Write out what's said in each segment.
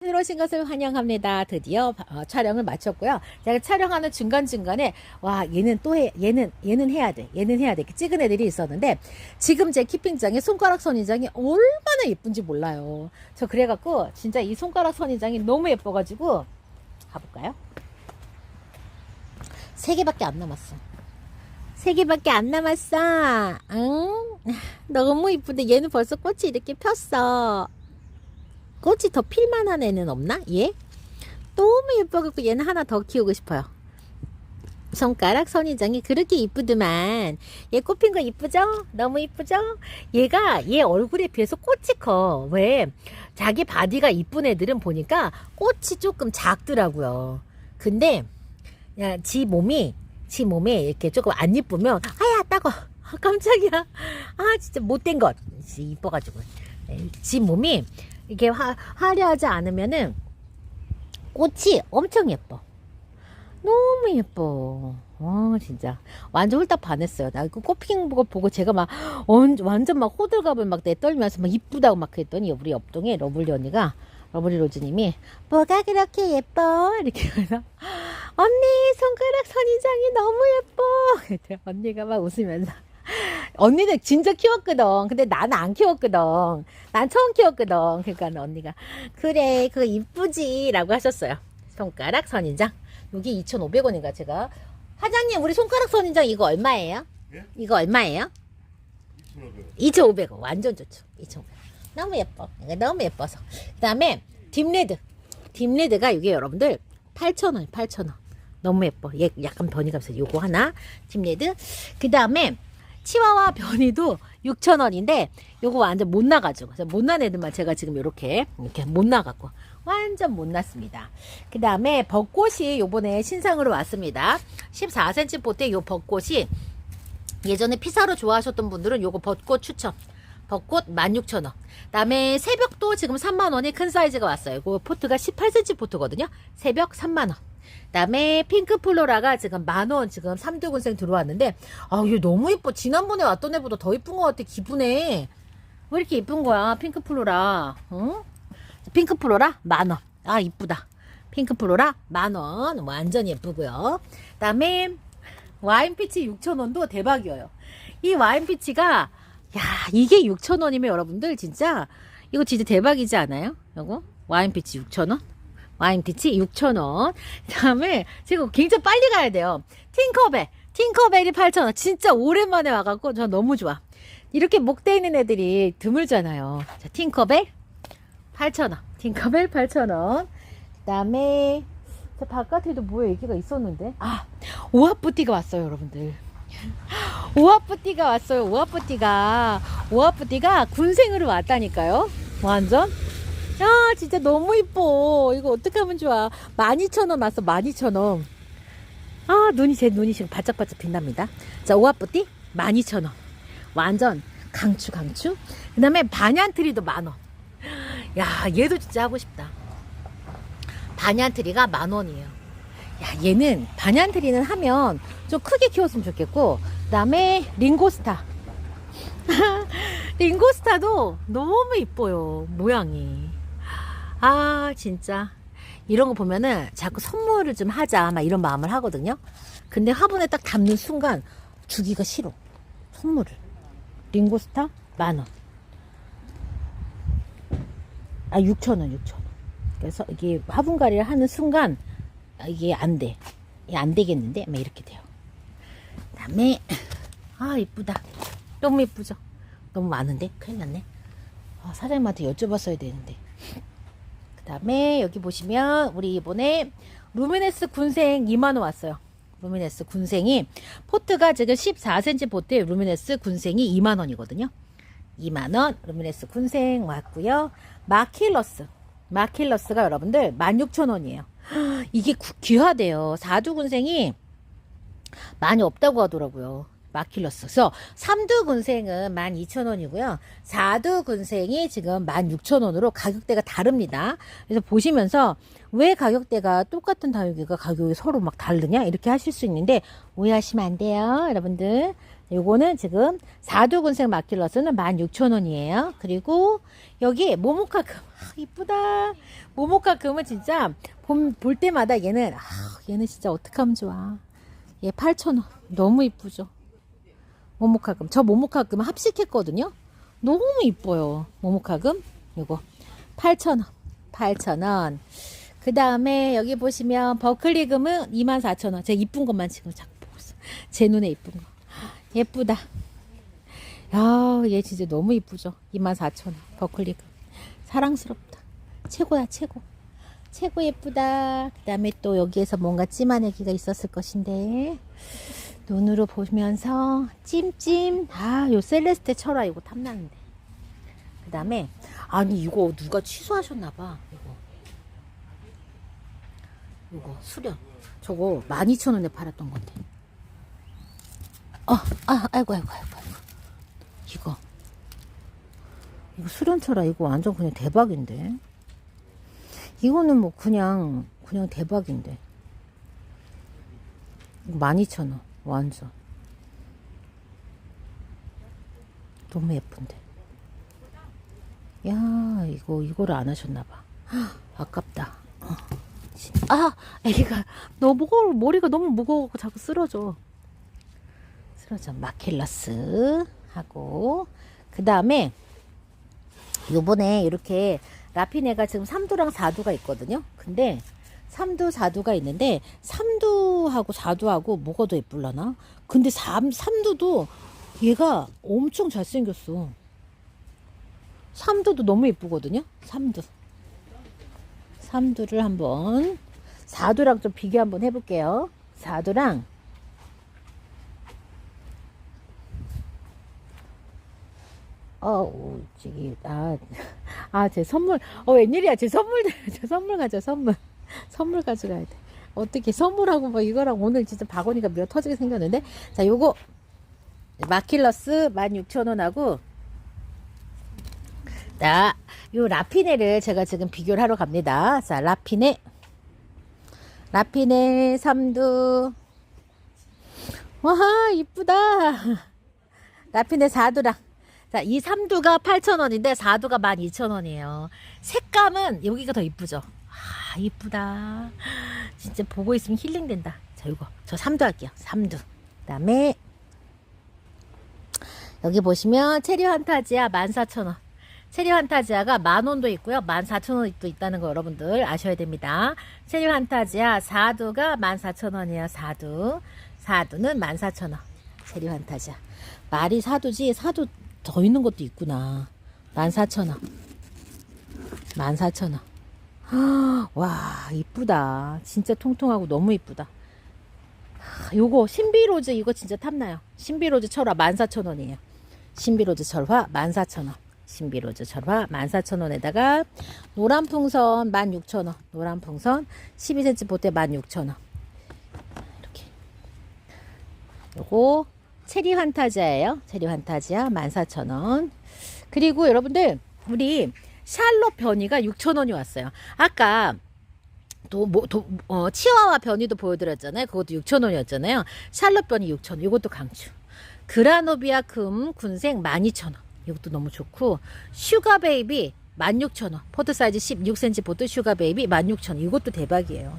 들어오신 것을 환영합니다. 드디어 어, 촬영을 마쳤고요. 제가 촬영하는 중간중간에 와 얘는 또 해, 얘는 얘는 해야 돼. 얘는 해야 돼. 이렇게 찍은 애들이 있었는데 지금 제 키핑장에 손가락 선인장이 얼마나 예쁜지 몰라요. 저 그래갖고 진짜 이 손가락 선인장이 너무 예뻐가지고 가볼까요? 세 개밖에 안 남았어. 세 개밖에 안 남았어. 응? 너무 이쁜데 얘는 벌써 꽃이 이렇게 폈어. 꽃이 더 필만한 애는 없나? 얘? 너무 예뻐갖고 얘는 하나 더 키우고 싶어요. 손가락 선인장이 그렇게 이쁘더만 얘 꽃핀 거 이쁘죠? 너무 이쁘죠? 얘가 얘 얼굴에 비해서 꽃이 커. 왜? 자기 바디가 이쁜 애들은 보니까 꽃이 조금 작더라고요. 근데 야, 지 몸이 지 몸에 이렇게 조금 안 이쁘면 아야 따거 아, 깜짝이야 아 진짜 못된 것 지, 이뻐가지고 에, 지 몸이 이게 화, 화려하지 않으면은 꽃이 엄청 예뻐. 너무 예뻐. 어 진짜. 완전 홀딱 반했어요. 나 그 꽃피는 거 보고 제가 막 언- 완전 막 호들갑을 막 내떨면서 막 이쁘다고 막 그랬더니 우리 옆동에 러블리 언니가 러블리 로즈님이 뭐가 그렇게 예뻐? 이렇게 그래서 언니 손가락 선인장이 너무 예뻐. 언니가 막 웃으면서 언니는 진짜 키웠거든. 근데 나는 안 키웠거든. 난 처음 키웠거든. 그러니까 언니가 그래 그거 이쁘지? 라고 하셨어요. 손가락 선인장. 여기 2,500원인가 제가 사장님 우리 손가락 선인장 이거 얼마예요? 예? 이거 얼마예요? 2,500원. 2,500원. 완전 좋죠. 2,500원. 너무 예뻐. 너무 예뻐서. 그 다음에 딥레드. 딥레드가 이게 여러분들 8,000원 8,000원. 너무 예뻐. 얘 약간 변이가 있어요 요거 하나. 딥레드. 그 다음에 치와와 변이도 6,000원인데 요거 완전 못 그래서 못난 애들만 제가 지금 이렇게 이렇게 못 나갔고 완전 못 났습니다. 그 다음에 벚꽃이 요번에 신상으로 왔습니다. 14cm 포트의 요 벚꽃이 예전에 피사로 좋아하셨던 분들은 요거 벚꽃 추천. 벚꽃 16,000원. 그다음에 새벽도 지금 3만 원이 큰 사이즈가 왔어요. 그 포트가 18cm 포트거든요. 새벽 3만 원. 그다음에 핑크 플로라가 지금 만원 지금 3두 군생 들어왔는데 아, 이거 너무 예뻐. 지난번에 왔던 애보다 더 예쁜 것 같아. 기분에. 왜 이렇게 예쁜 거야? 핑크 플로라. 응? 핑크 플로라 만 원. 아, 이쁘다. 핑크 플로라 만 원. 완전 예쁘고요. 그다음에 와인 피치 6,000원도 대박이에요. 이 와인 피치가 야, 이게 6,000원이면 여러분들 진짜 이거 진짜 대박이지 않아요? 이거 와인 피치 6,000원? 와인 피치 6,000원. 그다음에 지금 굉장히 빨리 가야 돼요. 팅커벨. 팅커벨이 8,000원. 진짜 오랜만에 와 갖고 저 너무 좋아. 이렇게 목대 있는 애들이 드물잖아요. 자, 팅커벨 8,000원. 팅커벨 8,000원. 그 다음에 저 바깥에도 뭐 얘기가 있었는데 아 오합부띠가 왔어요 여러분들 오합부띠가 왔어요 오합부띠가 오합부띠가 군생으로 왔다니까요 완전 야 진짜 너무 이뻐. 이거 어떻게 하면 좋아? 12,000원 왔어 12,000원. 아 눈이 제 눈이 지금 바짝바짝 빛납니다. 자 오합부띠 12,000원. 완전 강추 강추. 그 다음에 반얀트리도 만원. 야 얘도 진짜 하고 싶다. 반얀트리가 만 원이에요. 야, 얘는 반얀트리는 하면 좀 크게 키웠으면 좋겠고, 그 다음에 링고스타. 링고스타도 너무 이뻐요, 모양이. 아, 진짜. 이런 거 보면은 자꾸 선물을 좀 하자, 막 이런 마음을 하거든요. 근데 화분에 딱 담는 순간 주기가 싫어. 선물을. 링고스타 만 원. 아, 6천 원, 6천 원. 그래서 이게 화분갈이를 하는 순간 아, 이게 안 돼. 이게 안 되겠는데 막 이렇게 돼요. 그다음에 아 이쁘다. 너무 이쁘죠. 너무 많은데 큰일 났네. 아, 사장님한테 여쭤봤어야 되는데. 그다음에 여기 보시면 우리 이번에 루미네스 군생 2만 원 왔어요. 루미네스 군생이 포트가 지금 14cm 포트에 루미네스 군생이 2만 원이거든요. 2만 원 루미네스 군생 왔고요. 마킬러스 마킬러스가 여러분들 16,000원이에요. 이게 구- 귀하대요. 사두군생이 많이 없다고 하더라고요. 마킬러스. 그래서 삼두군생은 12,000원이고요. 사두군생이 지금 16,000원으로 가격대가 다릅니다. 그래서 보시면서 왜 가격대가 똑같은 다육이가 가격이 서로 막 다르냐? 이렇게 하실 수 있는데 오해하시면 안 돼요. 여러분들. 요거는 지금 사두근색 마킬러스는 16,000원이에요. 그리고 여기 모모카 금. 아, 이쁘다. 모모카 금은 진짜 봄, 볼 때마다 얘는, 아, 얘는 진짜 어떡하면 좋아. 얘 8,000원. 너무 이쁘죠. 모모카 금. 저 모모카 금 합식했거든요. 너무 이뻐요. 모모카 금. 요거. 8,000원. 8,000원. 그 다음에 여기 보시면 버클리 금은 24,000원. 제가 이쁜 것만 지금 자꾸 보고 있어. 제 눈에 이쁜 거. 예쁘다. 야, 얘 진짜 너무 이쁘죠? 24,000원. 버클리 금. 사랑스럽다. 최고야, 최고. 최고 예쁘다. 그 다음에 또 여기에서 뭔가 찜한 애기가 있었을 것인데. 눈으로 보면서 찜찜. 아, 요 셀레스테 철화 이거 탐나는데. 그 다음에, 아니, 이거 누가 취소하셨나봐. 이거. 이거 수련. 저거 12,000원에 팔았던 건데. 어, 아, 아이고, 아이고, 아이고, 아이고. 이거. 이거 수련철아, 이거 완전 그냥 대박인데. 이거는 뭐 그냥, 그냥 대박인데. 이거 12,000원. 완전. 너무 예쁜데. 야, 이거, 이거를 안 하셨나봐. 아깝다. 어. 진- 아, 애기가 너무 머리가 너무 무거워 자꾸 쓰러져. 쓰러져. 마킬러스 하고 그 다음에 요번에 이렇게 라피네가 지금 3두랑 4두가 있거든요. 근데 3두, 4두가 있는데 3두하고 4두하고 뭐가 더 예쁠라나? 근데 3, 3두도 얘가 엄청 잘생겼어. 3두도 너무 예쁘거든요. 3두. 3두를 한번 4두랑 좀 비교 한번 해볼게요. 4두랑 어, 저기, 아, 아, 제 선물, 어, 웬일이야. 제 선물, 제 선물 가져, 선물. 선물 가져가야 돼. 어떻게 선물하고 뭐 이거랑 오늘 진짜 바구니가 미어 터지게 생겼는데. 자, 요거, 마킬러스 16,000원하고, 자, 요 라피네를 제가 지금 비교를 하러 갑니다. 자, 라피네. 라피네 3두. 와, 이쁘다. 라피네 4두랑. 자, 이 3두가 8,000원인데 4두가 12,000원이에요. 색감은 여기가 더 이쁘죠? 아, 이쁘다. 진짜 보고 있으면 힐링된다. 자, 이거. 저 3두 할게요. 3두. 그 다음에, 여기 보시면 체리 환타지아 14,000원. 체리 환타지아가 만원도 있고요. 14,000원도 있다는 거 여러분들 아셔야 됩니다. 체리 환타지아 4두가 14,000원이에요. 4두. 4두는 14,000원. 체리 환타지아. 말이 4두지 4두 더 있는 것도 있구나. 14,000원. 14,000원. 와, 이쁘다. 진짜 통통하고 너무 이쁘다. 하, 요거 신비로즈 이거 진짜 탐나요. 신비로즈 철화 14,000원이에요. 신비로즈 철화 14,000원. 신비로즈 철화 14,000원에다가 노란 풍선 16,000원. 노란 풍선 12cm 보태 16,000원. 이렇게. 요거 체리 환타지아예요. 체리 환타지아 14,000원. 그리고 여러분들 우리 샬롯 변이가 6,000원이 왔어요. 아까 도, 뭐, 도, 어, 치와와 변이도 보여드렸잖아요. 그것도 6,000원이었잖아요. 샬롯 변이 6,000원. 이것도 강추. 그라노비아 금 군생 12,000원. 이것도 너무 좋고 슈가 베이비 16,000원. 포트 사이즈 16cm 포트 슈가 베이비 16,000원. 이것도 대박이에요.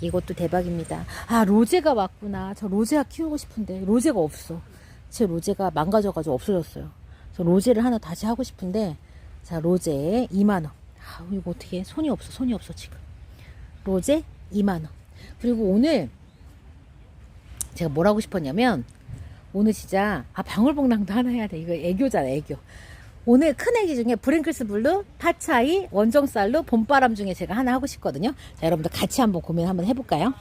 이것도 대박입니다. 아, 로제가 왔구나. 저 로제가 키우고 싶은데 로제가 없어. 제 로제가 망가져가지고 없어졌어요. 저 로제를 하나 다시 하고 싶은데 자, 로제 2만 원. 아, 이거 어떻게 해? 손이 없어. 손이 없어, 지금. 로제 2만 원. 그리고 오늘 제가 뭘 하고 싶었냐면 오늘 진짜 아 방울복랑도 하나 해야 돼. 이거 애교잖아, 애교. 오늘 큰 애기 중에 브랭클스 블루, 파차이, 원정쌀로 봄바람 중에 제가 하나 하고 싶거든요. 자, 여러분들 같이 한번 고민 한번 해볼까요?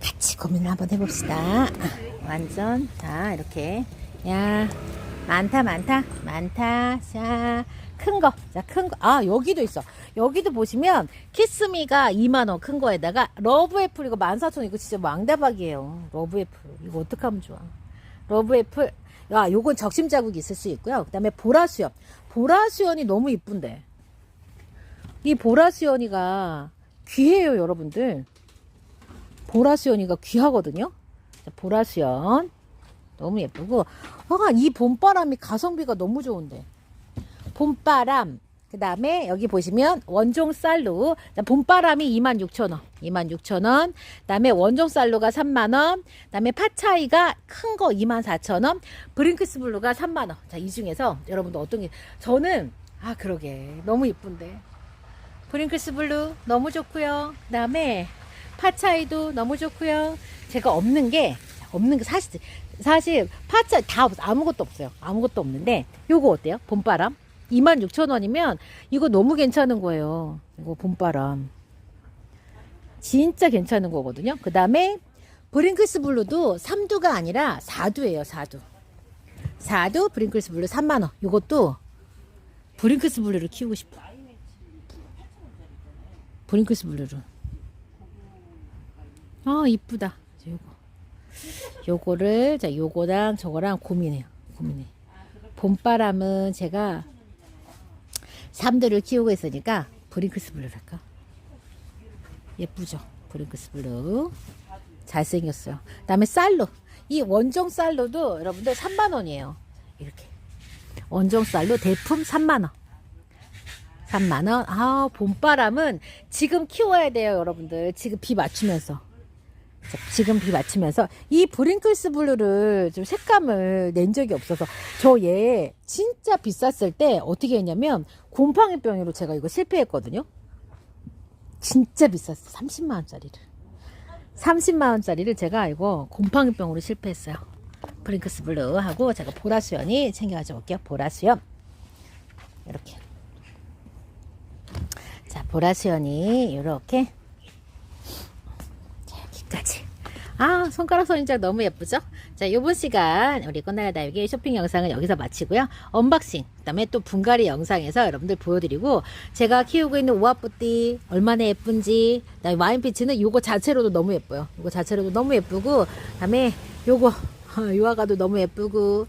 같이 고민을 한번 해봅시다. 아, 완전 자 이렇게 야 많다 많다. 많다. 자큰 거. 자큰 거. 아 여기도 있어. 여기도 보시면 키스미가 2만원 큰 거에다가 러브애플 이거 14,000원 이거 진짜 왕대박이에요. 러브애플. 이거 어떡하면 좋아. 러브애플. 야 요건 적심 자국이 있을 수 있고요. 그 다음에 보라수연 보라수연이 너무 이쁜데. 이 보라수연이가 귀해요 여러분들. 보라수연이가 귀하거든요. 자, 보라수연 너무 예쁘고. 아, 이 봄바람이 가성비가 너무 좋은데. 봄바람. 그 다음에 여기 보시면 원종 쌀로. 자, 봄바람이 26,000원. 26,000원. 그 다음에 원종 쌀로가 3만원. 그 다음에 파차이가 큰 거 24,000원. 브링크스 블루가 3만원. 자 이 중에서 여러분들 어떤 게 저는 아 그러게. 너무 이쁜데. 브링크스 블루 너무 좋고요. 그 다음에 파차이도 너무 좋고요. 제가 없는 게 없는 게 사실 사실 파차 다 없, 아무것도 없어요 아무것도 없는데 요거 어때요 봄바람 26,000원이면 이거 너무 괜찮은 거예요. 이거 봄바람. 진짜 괜찮은 거거든요. 그 다음에 브링클스 블루도 3두가 아니라 4두예요. 4두. 4두 브링클스 블루 3만원. 이것도 브링클스 블루를 키우고 싶어. 브링클스 블루를. 아 이쁘다. 자, 요거. 요거를 자 요거랑 저거랑 고민해요. 고민해. 봄바람은 제가 삼두를 키우고 있으니까 브링크스 블루를 할까? 예쁘죠? 브링크스 블루. 잘생겼어요. 그 다음에 쌀로. 이 원종 쌀로도 여러분들 3만원이에요. 이렇게. 원종 쌀로 대품 3만원. 3만원. 아, 봄바람은 지금 키워야 돼요, 여러분들. 지금 비 맞추면서. 자, 지금 비 맞추면서 이 브링클스 블루를 좀 색감을 낸 적이 없어서 저 얘 진짜 비쌌을 때 어떻게 했냐면 곰팡이 병으로 제가 이거 실패했거든요. 진짜 비쌌어. 30만 원짜리를. 30만 원짜리를 제가 이거 곰팡이 병으로 실패했어요. 브링크스 블루 하고 제가 보라수연이 챙겨 가져올게요. 보라수연. 이렇게. 자, 보라수연이 이렇게 여기까지. 아, 손가락 선인장 너무 예쁘죠? 자, 요번 시간 우리 꽃나라 다육의 쇼핑 영상은 여기서 마치고요. 언박싱, 그 다음에 또 분갈이 영상에서 여러분들 보여드리고, 제가 키우고 있는 오아뿌띠 얼마나 예쁜지, 그 다음에 와인피치는 요거 자체로도 너무 예뻐요. 요거 자체로도 너무 예쁘고, 그 다음에 요거, 유아가도 너무 예쁘고,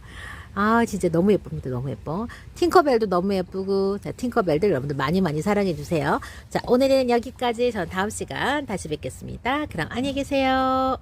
아, 진짜 너무 예쁩니다. 너무 예뻐. 팅커벨도 너무 예쁘고, 자, 팅커벨들 여러분들 많이 많이 사랑해 주세요. 자, 오늘은 여기까지. 전 다음 시간 다시 뵙겠습니다. 그럼 안녕히 계세요.